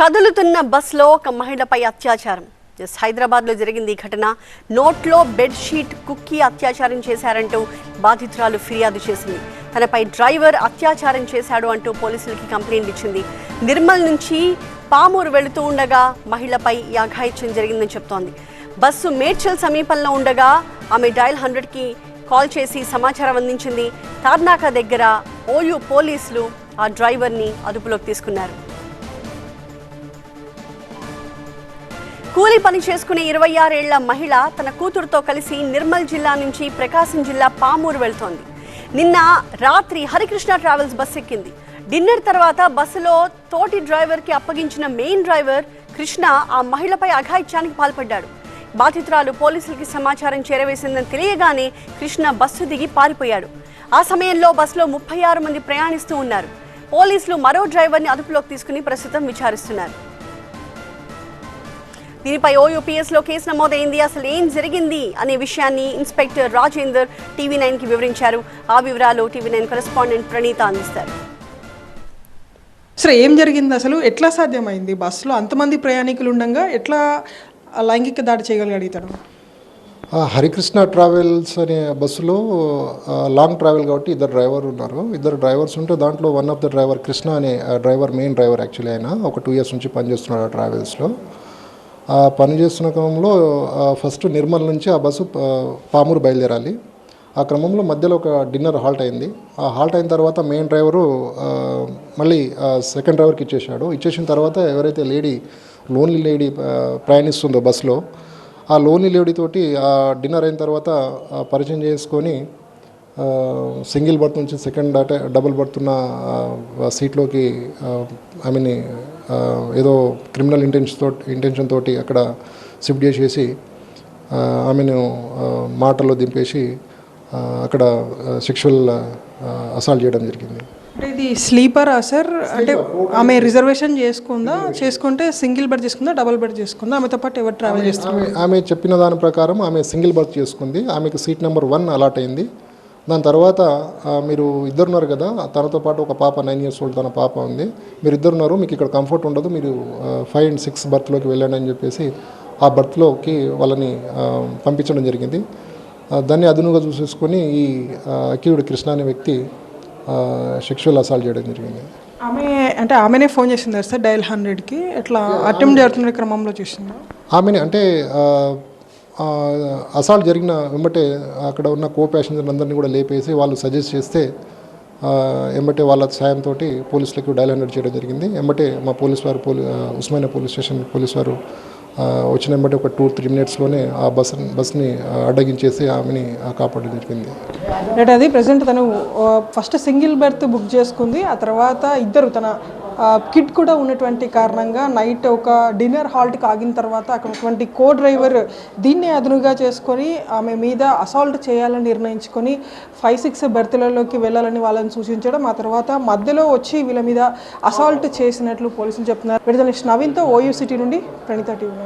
కదులుతున్న బస్సులో ఒక మహిళపై అత్యాచారం. ఎస్ హైదరాబాద్లో జరిగింది ఈ ఘటన. నోట్లో బెడ్షీట్ కుక్కి అత్యాచారం చేశారంటూ బాధితురాలు ఫిర్యాదు చేసింది. తనపై డ్రైవర్ అత్యాచారం చేశాడు అంటూ పోలీసులకి కంప్లైంట్ ఇచ్చింది. నిర్మల్ నుంచి పామూరు వెళుతూ ఉండగా మహిళపై ఈ అఘాయిత్యం జరిగిందని చెప్తోంది. బస్సు మేడ్చల్ సమీపంలో ఉండగా ఆమె డయల్ హండ్రెడ్కి కాల్ చేసి సమాచారం అందించింది. తార్నాక దగ్గర ఓయూ పోలీసులు ఆ డ్రైవర్ని అదుపులోకి తీసుకున్నారు. కూలి పని చేసుకునే ఇరవై ఆరేళ్ళ మహిళ తన కూతురుతో కలిసి నిర్మల్ జిల్లా నుంచి ప్రకాశం జిల్లా పామూరు వెళ్తోంది. నిన్న రాత్రి హరికృష్ణ ట్రావెల్స్ బస్ ఎక్కింది. డిన్నర్ తర్వాత బస్సులో తోటి డ్రైవర్కి అప్పగించిన మెయిన్ డ్రైవర్ కృష్ణ ఆ మహిళపై అఘాయిత్యానికి పాల్పడ్డాడు. బాధితురాలు పోలీసులకి సమాచారం చేరవేసిందని తెలియగానే కృష్ణ బస్సు దిగి పారిపోయాడు. ఆ సమయంలో బస్సులో ముప్పై ఆరు మంది ప్రయాణిస్తూ ఉన్నారు. పోలీసులు మరో డ్రైవర్ని అదుపులోకి తీసుకుని ప్రస్తుతం విచారిస్తున్నారు. దీనిపై ఓయూపీఎస్లో కేసు నమోదైంది. అసలు ఏం జరిగింది అనే విషయాన్ని ఇన్స్పెక్టర్ రాజేందర్ టీవీ నైన్కి వివరించారు. ఆ వివరాలు టీవీ నైన్ కరెస్పాండెంట్ ప్రణీత అందిస్తారు. సరే ఏం జరిగింది అసలు? ఎట్లా సాధ్యమైంది? బస్సులో అంతమంది ప్రయాణికులు ఉండగా ఎట్లా లైంగిక దాడి చేయగలిగాడు హరికృష్ణ ట్రావెల్స్ అనే బస్సులో లాంగ్ ట్రావెల్ కాబట్టి ఇద్దరు డ్రైవర్ ఉన్నారు. ఇద్దరు డ్రైవర్స్ ఉంటే దాంట్లో one of the driver Krishna అనే డ్రైవర్ మెయిన్ డ్రైవర్ యాక్చువల్లీ ఆయన. ఒక టూ ఇయర్స్ నుంచి పనిచేస్తున్నాడు ఆ ట్రావెల్స్లో. ఆ పని చేస్తున్న క్రమంలో ఫస్ట్ నిర్మల్ నుంచి ఆ బస్సు పామూరు బయలుదేరాలి. ఆ క్రమంలో మధ్యలో ఒక డిన్నర్ హాల్ట్ అయింది. ఆ హాల్ట్ అయిన తర్వాత మెయిన్ డ్రైవరు మళ్ళీ సెకండ్ డ్రైవర్కి ఇచ్చేసాడు ఇచ్చేసిన తర్వాత ఎవరైతే లేడీ లోన్లీ లేడీ ప్రయాణిస్తుందో బస్సులో ఆ లోన్లీ లేడీ తోటి ఆ డిన్నర్ అయిన తర్వాత పరిచయం చేసుకొని సింగిల్ బర్త్ నుంచి సెకండ్ డబుల్ బర్త్ ఉన్న సీట్లోకి ఐ మీన్ ఏదో క్రిమినల్ ఇంటెన్షన్ తోటి ఇంటెన్షన్ తోటి అక్కడ షిఫ్ట్ చేసేసి ఆమెను మాటల్లో దింపేసి అక్కడ సెక్షువల్ అసాల్ట్ చేయడం జరిగింది. అంటే ఇది స్లీపరా సార్ అంటే ఆమె రిజర్వేషన్ చేసుకుందా? చేసుకుంటే సింగిల్ బెడ్ చేసుకుందా డబుల్ బెడ్ చేసుకుందా? ఆమెతో పాటు ఎవరు ట్రావెల్ చేస్తారు? ఆమె చెప్పిన దాని ప్రకారం ఆమె సింగిల్ బర్త్ చేసుకుంది. ఆమెకు సీట్ నెంబర్ వన్ అలాట్ అయింది. దాని తర్వాత మీరు ఇద్దరున్నారు కదా తనతో పాటు ఒక పాప నైన్ ఇయర్స్ ఓల్డ్ తన పాప ఉంది. మీరు ఇద్దరున్నారు మీకు ఇక్కడ కంఫర్ట్ ఉండదు మీరు ఫైవ్ అండ్ సిక్స్ బర్త్లోకి వెళ్ళండి అని చెప్పేసి ఆ బర్త్లోకి వాళ్ళని పంపించడం జరిగింది. దాన్ని అదునుగా చూసేసుకొని ఈ అక్యూడ్ కృష్ణ అనే వ్యక్తి సెక్షువల్ అసాల్ట్ చేయడం జరిగింది. ఆమె అంటే ఆమెనే ఫోన్ చేసింది సార్ డయల్ హండ్రెడ్కి? ఎట్లా అటెంప్ట్ జరుగుతున్న క్రమంలో చేసిందా? ఆమెని అంటే అసాల్ట్ జరిగిన వెంబటే అక్కడ ఉన్న కో ప్యాసింజర్ అందరినీ కూడా లేపేసి వాళ్ళు సజెస్ట్ చేస్తే ఎంబటే వాళ్ళ సాయంతో పోలీసులకు డైల్ హండ్రెడ్ చేయడం జరిగింది. వెంబటే మా పోలీస్ వారు పోలీ ఉస్మానియా పోలీస్ స్టేషన్ పోలీస్ వారు వచ్చిన వెంబటే ఒక టూ త్రీ మినిట్స్లోనే ఆ బస్ బస్ని అడ్డగించేసి ఆమెని కాపాడడం జరిగింది. అంటే అది ప్రజెంట్ తను ఫస్ట్ సింగిల్ బెర్త్ బుక్ చేసుకుంది. ఆ తర్వాత ఇద్దరు తన కిడ్ కూడా ఉన్నటువంటి కారణంగా నైట్ ఒక డిన్నర్ హాల్ట్కి ఆగిన తర్వాత అక్కడటువంటి కో డ్రైవర్ దీన్ని అదునుగా చేసుకొని ఆమె మీద అసాల్ట్ చేయాలని నిర్ణయించుకొని ఫైవ్ సిక్స్ బెర్త్లలోకి వెళ్ళాలని వాళ్ళని సూచించడం ఆ తర్వాత మధ్యలో వచ్చి వీళ్ళ మీద అసాల్ట్ చేసినట్లు పోలీసులు చెప్తున్నారు. విడుదల నవీన్తో ఓయూ సిటీ నుండి ప్రణిత టీవీ